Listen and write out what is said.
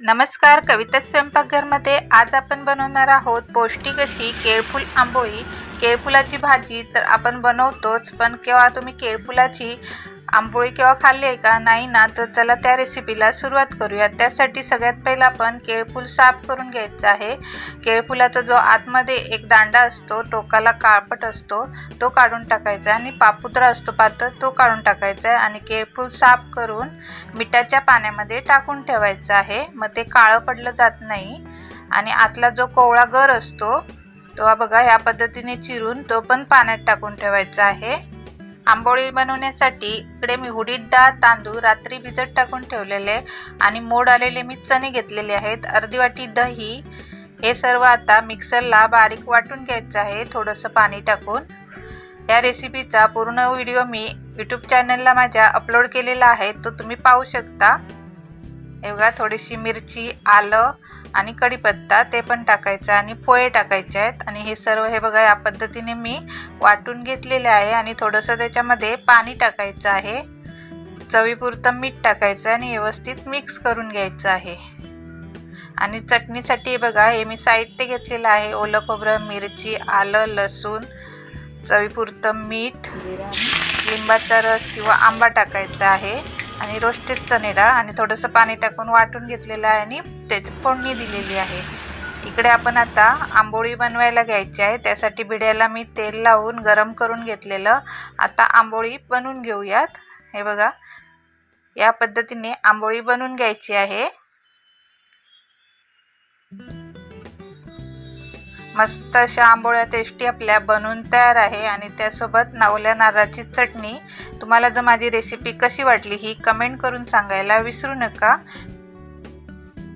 नमस्कार कविता स्वयंपाकघरमध्ये आज आपण बनवणार आहोत पौष्टिक अशी केळफूल आंबोळी. केळफुलाची भाजी तर आपण बनवतोच पण केव्हा तुम्ही केळफुलाची आंबोळी किंवा खाल्ली आहे का नाही ना तर चला त्या रेसिपीला सुरुवात करूया. त्यासाठी सगळ्यात पहिला आपण केळफूल साफ करून घ्यायचं आहे. केळफुलाचा जो आतमध्ये एक दांडा असतो टोकाला काळपट असतो तो काढून टाकायचा आहे. आणि पापुत्रा असतो पातळ तो काढून टाकायचा आहे. आणि केळफूल साफ करून मिठाच्या पाण्यामध्ये टाकून ठेवायचं आहे. मग ते काळं पडलं जात नाही. आणि आतला जो कोवळा गर असतो तो बघा ह्या पद्धतीने चिरून तो पण पाण्यात टाकून ठेवायचा आहे. आंबोळी बनवण्यासाठी इकडे मी उडीद डाळ तांदूळ रात्री भिजत टाकून ठेवलेले आणि मोड आलेले मी चणे घेतलेले आहेत. अर्धी वाटी दही हे सर्व आता मिक्सरला बारीक वाटून घ्यायचं आहे. थोडंसं पाणी टाकून. या रेसिपीचा पूर्ण व्हिडिओ मी यूट्यूब चॅनलला माझ्या अपलोड केलेला आहे. तो तुम्ही पाहू शकता. एवढा थोडीशी मिरची आलं आणि कढीपत्ता ते पण टाकायचं आणि पोहे टाकायचे आहेत. आणि हे सर्व हे बघा या पद्धतीने मी वाटून घेतलेले आहे आणि थोडंसं त्याच्यामध्ये पाणी टाकायचं आहे. चवीपुरतं मीठ टाकायचं आणि व्यवस्थित मिक्स करून घ्यायचं आहे. आणि चटणीसाठी बघा हे मी साहित्य घेतलेलं आहे. ओलं खोबरं मिरची आलं लसूण चवीपुरतं मीठ लिंबाचा रस किंवा आंबा टाकायचा आहे. आणि रोस्टेड चणे डाळ आणि थोडंसं पाणी टाकून वाटून घेतलेलं आहे आणि त्याची फोडणी दिलेली आहे. इकडे आपण आता आंबोळी बनवायला घ्यायची आहे. त्यासाठी बिड्याला मी तेल लावून गरम करून घेतलेलं. आता आंबोळी बनवून घेऊयात. हे बघा या पद्धतीने आंबोळी बनवून घ्यायची आहे. मस्त अशा आंबोळ्या टेस्टी आपल्या बनवून तयार आहे आणि त्यासोबत नावल्या नारळाची चटणी. तुम्हाला जर माझी रेसिपी कशी वाटली ही कमेंट करून सांगायला विसरू नका.